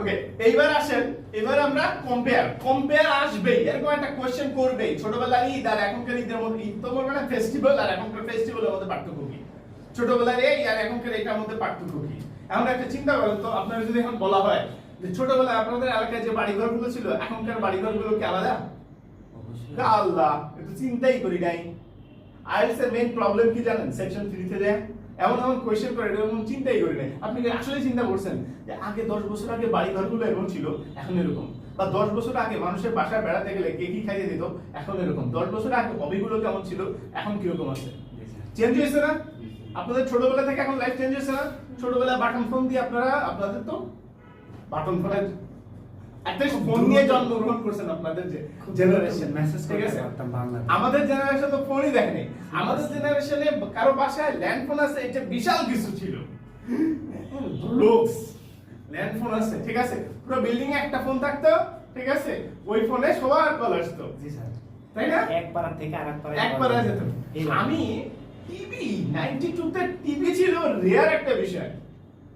ওকে এইবার আসেন এবার আমরা কম্পেয়ার কম্পেয়ার আসবেই। এরকম একটা কোশ্চেন করবেই। ছোটবেলার ঈদ আর এখনকার ঈদের মধ্যে ঈদ তো বলবে না ফেস্টিভ্যাল আর এখনকার ফেস্টিভ্যালের মধ্যে পার্থক্য কি? ছোটবেলার এই আর এখনকার এটার মধ্যে পার্থক্য কি? এখন একটা চিন্তা করেন তো আপনারা যদি এখন বলা হয় যে ছোটবেলায় আপনাদের এলাকায় যে বাড়িঘরগুলো ছিল এখনকার বাড়িঘরগুলো কি আলাদা? আল্লাহ একটু চিন্তাই করি নাই। আইএলস এর মেইন প্রবলেম কি জানেন? সেকশন 3 তে দেয় এমন এমন কোয়েশ্চেন করে, এরকম চিন্তাই করি নাই। আপনি আসলে চিন্তা করছেন যে আগে 10 বছর আগে বাড়ি ঘরগুলো এরকম ছিল, এখন এরকম? বা 10 বছর আগে মানুষের বাসায় বেড়াতে গেলে কে কি খাইয়ে দিত, এখন এরকম? 10 বছর আগে হবিগুলো কেমন ছিল, এখন কীরকম আছে? চেঞ্জ হয়েছে না? আপনাদের ছোটবেলা থেকে এখন লাইফ চেঞ্জ হয়েছে না? ছোটবেলায় বাটন ফোন দিয়ে আপনারা, আপনাদের তো বাটন ফোনের ফোন নিয়ে জন্মগ্রহণ করছেন আপনাদের যে জেনারেশন মেসেজ ঠিক আছে? আমাদের জেনারেশন তো ফোনই দেখেনি। আমাদের জেনারেশনে কারও বাসায় ল্যান্ড ফোন আছে এটা বিশাল কিছু ছিল। লুকস। ল্যান্ড ফোন আছে ঠিক আছে? পুরো বিল্ডিং এ একটা ফোন থাকতো ঠিক আছে? ওই ফোনে সবার কল আসতো। জি স্যার। তাই না? এক পাড়া থেকে আরেক যেত আমি টিভি 92 তে টিভি ছিল রেয়ার একটা বিষয়।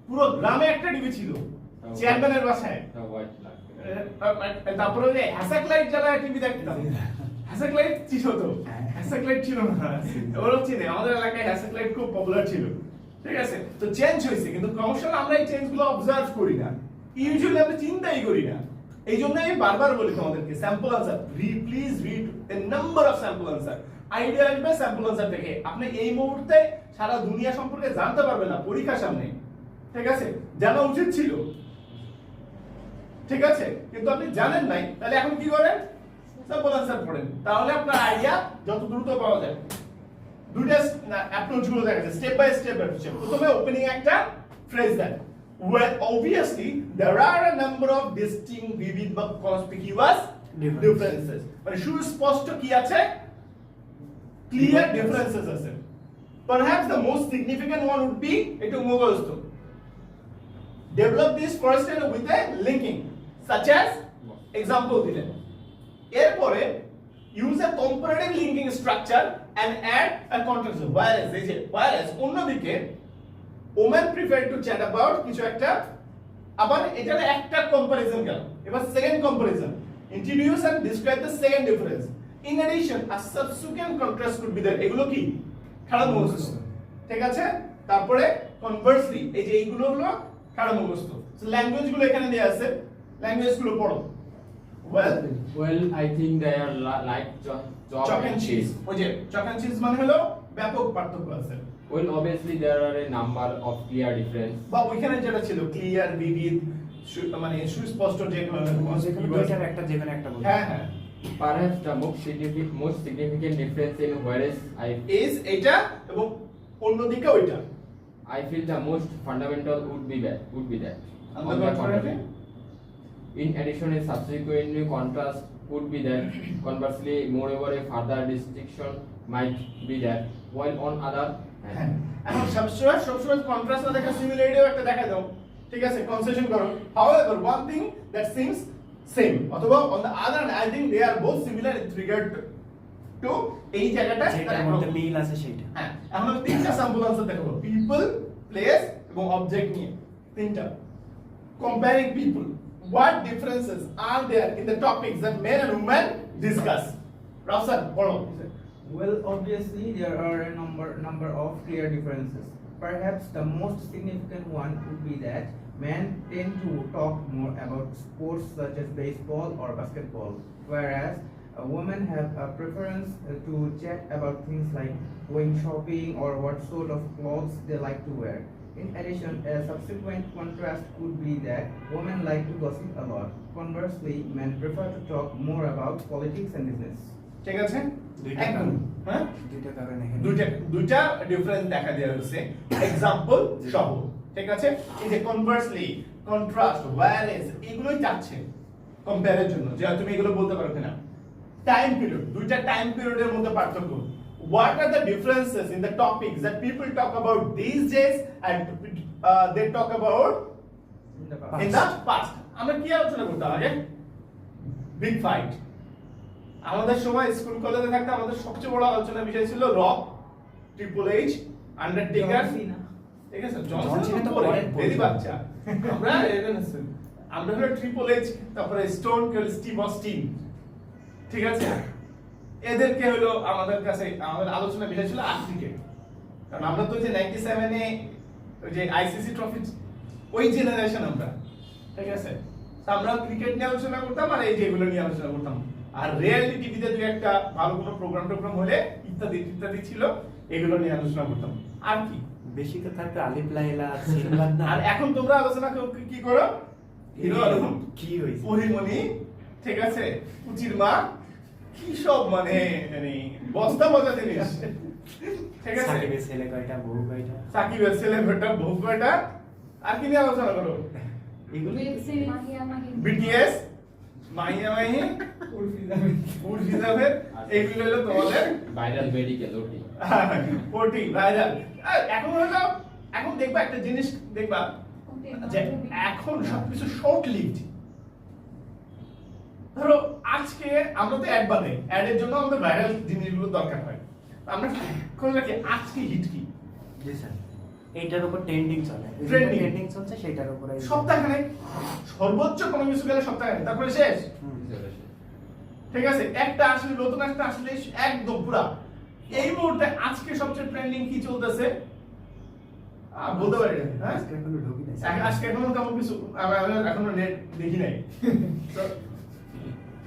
পুরো গ্রামে একটা টিভি ছিল। চেয়ারম্যানের বাসায়? তারপরে ওই হ্যাসাক লাইট জ্বালায় টিভি দেখতাম হ্যাসাক লাইট ছিল তো? হ্যাসাক লাইট ছিল না। ওরা চিনে আমাদের এলাকায় হ্যাসাক লাইট খুব পপুলার ছিল। ঠিক আছে? তো চেঞ্জ হয়েছে কিন্তু ক্রমশঃ আমরা এই অবজার্ভ করি না। ইউজুয়ালি আমরা চিন্তাই করি না। এই জন্য আমি বারবার বলি তোমাদেরকে sample answer please read a number of sample answer idea আসবে স্যাম্পল আনসার থেকে আপনি এই মুহূর্তে সারা দুনিয়া সম্পর্কে জানতে পারবেন না পরীক্ষার সামনে। ঠিক আছে? জানা উচিত ছিল। ঠিক আছে? কিন্তু আপনি জানেন নাই। তাহলে এখন কি করেন? সিম্পল आंसर তাহলে আপনার আইডিয়া যত দ্রুত পাওয়া যায়। দুইটা অ্যাপ্রোচগুলো দেখা প্রথমে ওপেনিং একটা phrase then. Way obviously there are a number of distinct vivid বা মানে স্পষ্ট কি আছে? ক্লিয়ার ডিফারেন্সেস আছে। Perhaps the most significant one would be develop this forest with a linking such as example দিলেন এরপরে use a comparative linking structure and add a context whereas এই যে whereas অন্যদিকে women prefer to chat about কিছু একটা আবার এটার একটা কম্পারিজন গেল এবার second comparison introduce and describe the second difference in addition a subsequent contrast could be there এগুলো কি খারাপ মুখস্থ ঠিক আছে তারপরে কনভার্সলি এই যে এইগুলো হলো খারাপ মুখস্থ ল্যাঙ্গুয়েজগুলো এখানে দেয়া আছে ল্যাঙ্গুয়েজগুলো পড়ো well Well, I think they are li- like cho- chalk, chalk and cheese ওই যে চক এন্ড চিজ মানে হলো ব্যাপক পার্থক্য আছে Well, obviously there are a number of clear difference. বা ওইখানে যেটা ছিল ক্লিয়ার বিবিধ মানে সুস্পষ্ট যে দুইটার একটা যেখানে একটা বলব হ্যাঁ হ্যাঁ Perhaps the most significant, most significant difference in whereas I, is এটা এবং অন্যদিকে ওইটা I feel the most fundamental would be that would be that. And On the contrary? In addition, a subsequent contrast could be that. Conversely, moreover, a further distinction might be that. While on other hand, এখন সবসময় সবসময় contrast না দেখা সিমিলারিটিও একটা দেখা দাও। ঠিক আছে? কনসেশন করো। However one thing that seems same অথবা on the other I think they are both similar in regard to এই জায়গাটা যেটার মধ্যে মিল আছে সেইটা। হ্যাঁ এখন আমি তিনটা স্যাম্পল আনসার দেখাবো পিপল প্লেস এবং অবজেক্ট নিয়ে। তিনটা। Comparing people what differences are there in the topics that men and women discuss? Rafsan, follow. Well, obviously, there are a number, number of clear differences. Perhaps the most significant one would be that men tend to talk more about sports such as baseball or basketball, whereas uh, women have a preference uh, to chat about things like going shopping or what sort of clothes they like to wear. In addition, a subsequent contrast could be that women like to gossip a lot. Conversely, men prefer to talk more about politics and business. ঠিক আছে? দুইটা একদম হ্যাঁ? দুইটা কারণ এখানে। দুইটা দুইটা ডিফারেন্স দেখা দেওয়া হচ্ছে এক্সাম্পল সহ। ঠিক আছে? এই যে কনভার্সলি কন্ট্রাস্ট ওয়্যারএস এগুলোই চাচ্ছে কম্পেয়ারের জন্য। যে তুমি এগুলো বলতে পারো কিনা। টাইম পিরিয়ড দুইটা টাইম পিরিয়ডের মধ্যে পার্থক্য। What are the differences in the topics that people talk about these days and uh, they talk about In the in the past? আমরা কি আলোচনা করতাম আগে? বিগ ফাইট আমাদের সময় স্কুল কলেজে থাকতে আমাদের সবচেয়ে বড় আলোচনা বিষয় ছিল রক ট্রিপল এইচ আন্ডারটেকার ঠিক আছে? জন সিনা তো পরে বেরি বাচ্চা। আমরা আমরা হলো ট্রিপল এইচ তারপরে স্টোন কেল স্টিভ অস্টিন ঠিক আছে? এদেরকে হলো আমাদের কাছে আমাদের আলোচনা বিষয় ছিল আর ক্রিকেট কারণ আমরা তো যে নাইনটি সেভেনে ওই যে আইসিসি ট্রফি ওই জেনারেশন আমরা ঠিক আছে? আমরা ক্রিকেট নিয়ে আলোচনা করতাম আর এই যে এগুলো নিয়ে আলোচনা করতাম। আর রিয়েলিটি টিভিতে দু একটা ভালো কোনো প্রোগ্রাম টোগ্রাম হলে ইত্যাদি ইত্যাদি ছিল এগুলো নিয়ে আলোচনা করতাম। আর কি? বেশি তো থাকতো আলিফ লাইলা আর এখন তোমরা আলোচনা কি করো? হিরো কি হইছে পরিমণি ঠিক আছে? উচির মা কি সব মানে মানে বস্তা বজা জিনিস। ঠিক আছে? সাকিবের ছেলে কয়টা বউ কয়টা? সাকিবের ছেলে বেটা বউ কয়টা? আর কি নিয়ে আলোচনা করো এগুলো বিটিএস মাহিয়া মাহি উর্ফি জাভেদ এইগুলো হলো তোমাদের ভাইরাল মেডিকেল ওটি। কোটি ভাইরাল। এখন হলো এখন দেখবা একটা জিনিস দেখবা যে এখন সবকিছু শর্ট লিভড ধরো আজকে আমরা তো অ্যাড বানাই। অ্যাডের জন্য আমাদের ভাইরাল জিনিসগুলো দরকার হয়। আমরা করে রাখি আজকে হিট কি? জি স্যার এইটার উপর ট্রেন্ডিং চলে। Trending। ট্রেন্ডিং চলছে সেটার উপরে সপ্তাহখানে সর্বোচ্চ কোনো কিছু গেলে সপ্তাহখানে তারপরে শেষ। ঠিক আছে? একটা আসলে নতুন একটা আসলে একদম পুরা। এই মুহূর্তে আজকে সবচেয়ে ট্রেন্ডিং কি চলতেছে? আহ, বলতে পারি না হ্যাঁ? আজকে এখনও ঢুকি নাই। আজকে এখনও তেমন কিছু এখনও নেট দেখি নাই।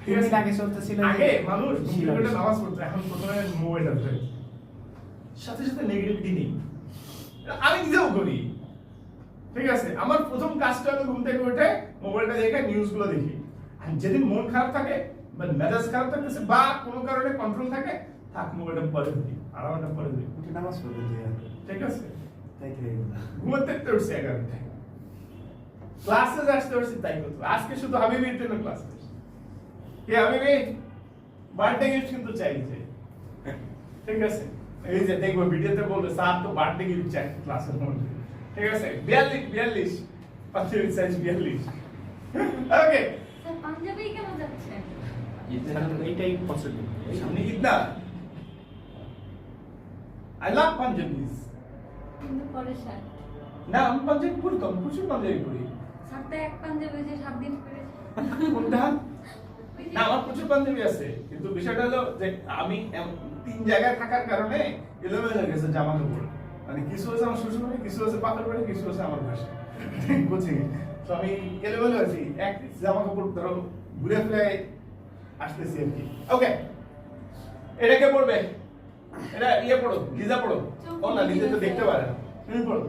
ঠিক আছে? আগে চলতেছিল আগে মানুষ ছিল। নামাজ পড়তো এখন প্রথমে মোবাইল আছে সাথে সাথে নেগেটিভিটি নেই আমি নিজেও করি। ঠিক আছে? আমার প্রথম কাজটা হলো ঘুম থেকে উঠে মোবাইলটা দেখে নিউজগুলো দেখি। আর যেদিন মন খারাপ থাকে বা মেজাজ খারাপ থাকতেছে বা কোনো কারণে কন্ট্রোল থাকে থাক মোবাইলটা পরে ধরি আড়াই ঘণ্টা পরে ধরি। উঠে নামাজ পড়বে দুই ঠিক আছে। ঘুমাতে উঠছি এগারোটায়। ক্লাসে আসতে উঠছি তাই করতো আজকে শুধু হাবিবির জন্য ক্লাস কে হাবিবি বার্থডে গিফট কিন্তু চাইছে ঠিক আছে? এই যে দেখব ভিডিওতে বলবে স্যার তো বার্থডে গিফট চাই ক্লাসের মধ্যে। ঠিক আছে? বিয়াল্লিশ বিয়াল্লিশ। পাঁচের সাইজ বিয়াল্লিশ। ওকে। পাঞ্জাবি কেন যাচ্ছে? এইটাই পছন্দ সামনে ঈদ না? আই লাভ পাঞ্জাবিজ কিন্তু পরে স্যার। না আমি পাঞ্জাবি পড়তাম প্রচুর পাঞ্জাবি স্যার এক পাঞ্জাবি যে সাত দিন কোনটা? না আমার প্রচুর বান্ধবী আছে কিন্তু বিষয়টা হলো যে আমি তিন জায়গায় থাকার কারণে এলোমেলো হয়ে গেছে জামা কাপড় মানে কিছু আমার শ্বশুর বাড়ি কিছু বাড়ি কিছু আমার বাসা কোচিং তো আমি এলোমেলো আছি এক জামা কাপড় ধরো ঘুরে ফিরে আসতেছি আর কি। ওকে এটা কে পড়বে এটা ইয়ে পড়ো লিজা পড়ো ও না লিজা তো দেখতে পারে না। তুমি পড়ো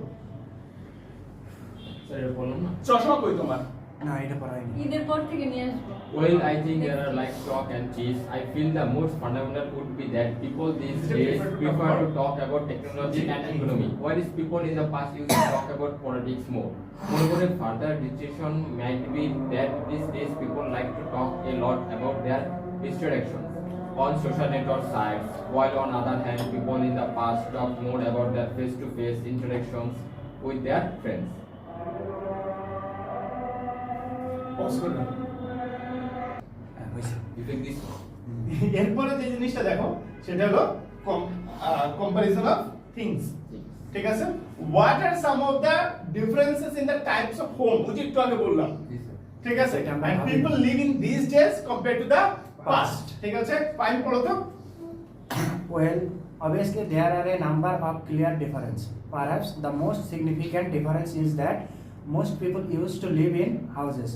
স্যার বললাম না। চশমা কই তোমার? না এটা পড়াইনি ঈদের পর থেকে নিয়ে আসব Well, I think there are like chalk and cheese. I feel the most fundamental would be that people these days prefer to talk about technology and economy, whereas people in the past used to talk about politics more. Moreover, a further decision might be that these days people like to talk a lot about their interactions on social network sites, while on other hand, people in the past talk more about their face-to-face interactions with their friends. এরপরে যে জিনিসটা দেখো সেটা হলো comparison of things ঠিক আছে? What are some of the differences in the types of home ওই যে একটু আগে বললাম। ঠিক আছে। People live in this days compare to the past ঠিক আছে? ফাইন পড়ো তো। Well, obviously there are a number of clear difference. Perhaps the most significant difference is that most people used to live in houses,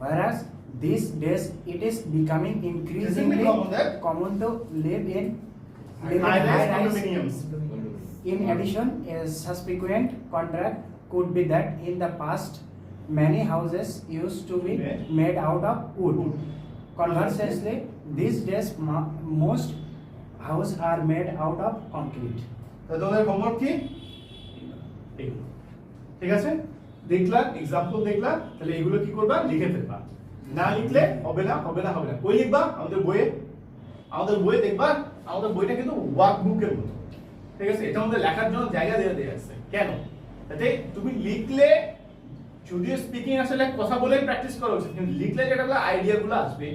whereas these days it is becoming increasingly common that? common to live in live in High-rise high-rise. condominiums. In addition, a subsequent contract could be that in the past, many houses used to be Made? made out of wood. Wood. Conversely, these days mo- most houses are made out of concrete. তো তোমাদের homework কি এগুলো। ঠিক আছে দেখলা example দেখলা তাহলে এগুলো কি করবা? লিখে ফেলবা। না লিখলে হবে না হবে না হবে না। কই লিখবা, আমাদের বইয়ে আমাদের বইয়ে দেখবা, আমাদের বইটা কিন্তু ওয়ার্ক বুকের মতো। ঠিক আছে? এটা আমাদের লেখার জন্য জায়গা দিয়ে দেওয়া আছে। কেন? যাতে তুমি লিখলে, যদিও স্পিকিং আসলে কথা বলে প্র্যাকটিস করা উচিত, কিন্তু লিখলে যেটা আইডিয়া গুলো আসবে।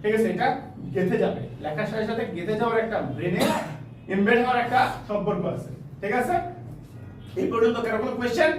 ঠিক আছে? এটা গেঁথে যাবে। লেখার সাথে সাথে গেঁথে যাওয়ার একটা ব্রেনে এমবেড হওয়ার একটা সম্পর্ক আছে। ঠিক আছে? এই পর্যন্ত কারও কোনো কোয়েশ্চেন